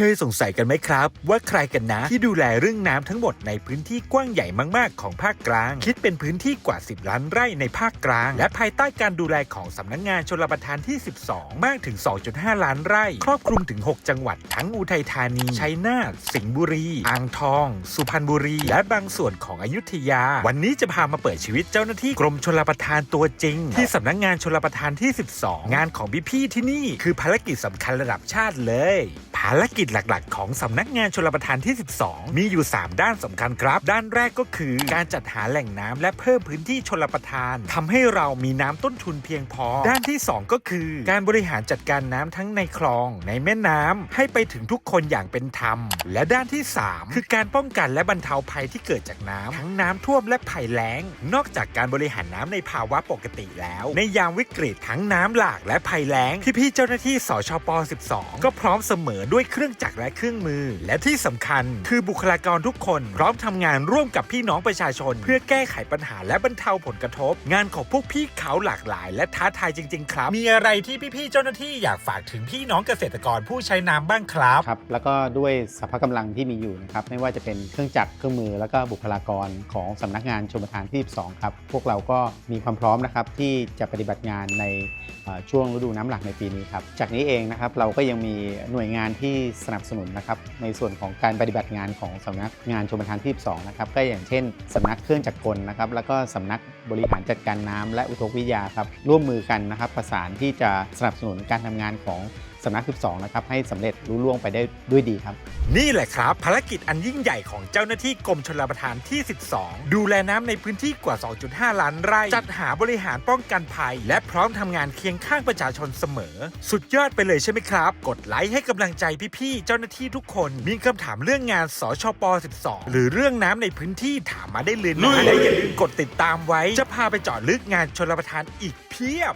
คยสงสัยกันไหมครับ ว่าใครกันนะที่ดูแลเรื่องน้ำทั้งหมดในพื้นที่กว้างใหญ่มาก ๆ ของภาคกลาง คิดเป็นพื้นที่กว่า 10 ล้านไร่ในภาคกลาง และภายใต้การดูแลของสำนักงงานชลประทานที่ 12 มากถึง 2.5 ล้านไร่ ครอบคลุมถึง 6 จังหวัดทั้งอุทัยธานี ชัยนาท สิงห์บุรี อ่างทอง สุพรรณบุรี และบางส่วนของอยุธยา วันนี้จะพามาเปิดชีวิตเจ้าหน้าที่กรมชลประทานตัวจริง ที่สำนักงานชลประทานที่ 12 งานของพี่ๆที่นี่ คือภารกิจสำคัญระดับชาติเลย ภารกิจหลักๆ ของสำนักงานชลประทานที่ 12 มีอยู่ 3 ด้านสำคัญครับ ด้านแรกก็คือการจัดหาแหล่งน้ำและเพิ่มพื้นที่ชลประทาน ทำให้เรามีน้ำต้นทุนเพียงพอ ด้านที่ 2 ก็คือ การบริหารจัดการน้ำทั้งในคลอง ในแม่น้ำให้ไปถึงทุกคนอย่างเป็นธรรม และด้านที่ 3 คือการป้องกันและบรรเทาภัยที่เกิดจากน้ำทั้งน้ำท่วมและภัยแล้ง นอกจากการบริหารน้ำในภาวะปกติแล้ว ในยามวิกฤตทั้งน้ำหลากและภัยแล้ง พี่ๆเจ้าหน้าที่สชป 12 ก็พร้อมเสมอด้วยเครื่องจักรและเครื่องมือ และที่สำคัญ คือบุคลากรทุกคนพร้อมทำงานร่วมกับพี่น้องประชาชน เพื่อแก้ไขปัญหาและบรรเทาผลกระทบ งานของพวกพี่เขาหลากหลาย และท้าทายจริง ๆ ครับ มีอะไรที่พี่ๆเจ้าหน้าที่อยากฝากถึงพี่น้องเกษตรกรผู้ใช้น้ำบ้างครับครับ แล้วก็ด้วยสภาพกำลังที่มีอยู่นะครับไม่ว่าจะเป็นเครื่องจักรเครื่องมือ แล้วก็บุคลากรของสำนักงานชมประทานที่ 12 ครับ พวกเราก็มีความพร้อมนะครับที่จะปฏิบัติงานในช่วงฤดูน้ำหลากในปีนี้ครับจากนี้เองนะครับเราก็ยังมีหน่วยงานที่สนับสนุนนะครับในส่วนของการปฏิบัติงานของสำนักงานชมประทานที่12นะครับก็อย่างเช่นสำนักเครื่องจักรกลนะครับแล้วก็สำนักบริหารจัดการน้ำและอุทกวิทยาครับร่วมมือกันนะครับประสานที่จะสนับสนุนการทำงานของ สำนัก 12 นะครับ ให้สำเร็จรุ่ล่วงไปได้ด้วยดีครับ นี่แหละครับ ภารกิจอันยิ่งใหญ่ของเจ้าหน้าที่กรมชลประทานที่ 12 ดูแลน้ำในพื้นที่กว่า 2.5 ล้านไร่ จัดหาบริหารป้องกันภัย และพร้อมทำงานเคียงข้างประชาชนเสมอ สุดยอดไปเลยใช่ไหมครับ กดไลค์ให้กำลังใจพี่ๆเจ้าหน้าที่ทุกคน มีคำถามเรื่องงานสชป 12 หรือเรื่องน้ำในพื้นที่ถามมาได้เลยนะและอย่าลืมกดติดตามไว้ จะพาไปเจาะลึกงานชลประทานอีกเพียบ